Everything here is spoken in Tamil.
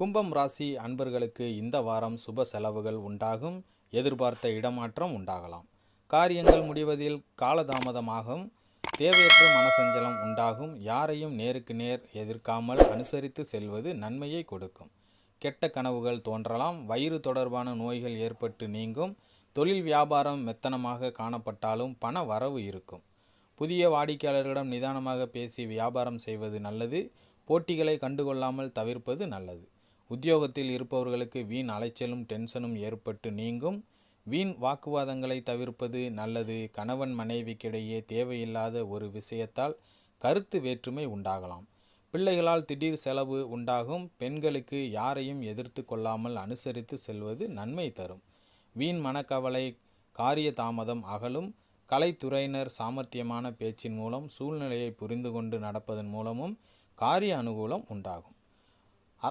கும்பம் ராசி அன்பர்களுக்கு இந்த வாரம் சுப செலவுகள் உண்டாகும். எதிர்பார்த்த இடமாற்றம் உண்டாகலாம். காரியங்கள் முடிவதில் காலதாமதமாகும். தேவையற்ற மனசஞ்சலம் உண்டாகும். யாரையும் நேருக்கு நேர் எதிர்க்காமல் அனுசரித்து செல்வது நன்மையை கொடுக்கும். கெட்ட கனவுகள் தோன்றலாம். வயிறு தொடர்பான நோய்கள் ஏற்பட்டு நீங்கும். தொழில் வியாபாரம் மெத்தனமாக காணப்பட்டாலும் பண வரவு இருக்கும். புதிய வாடிக்கையாளர்களிடம் நிதானமாக பேசி வியாபாரம் செய்வது நல்லது. போட்டிகளை கண்டுகொள்ளாமல் தவிர்ப்பது நல்லது. உத்தியோகத்தில் இருப்பவர்களுக்கு வீண் அலைச்சலும் டென்ஷனும் ஏற்பட்டு நீங்கும். வீண் வாக்குவாதங்களை தவிர்ப்பது நல்லது. கணவன் மனைவிக்கிடையே தேவையில்லாத ஒரு விஷயத்தால் கருத்து வேற்றுமை உண்டாகலாம். பிள்ளைகளால் திடீர் செலவு உண்டாகும். பெண்களுக்கு யாரையும் எதிர்த்து கொள்ளாமல் அனுசரித்து செல்வது நன்மை தரும். வீண் மனக்கவலை காரிய தாமதம் அகலும். கலைத்துறையினர் சாமர்த்தியமான பேச்சின் மூலம் சூழ்நிலையை புரிந்து கொண்டு நடப்பதன் மூலமும் காரிய அனுகூலம் உண்டாகும்.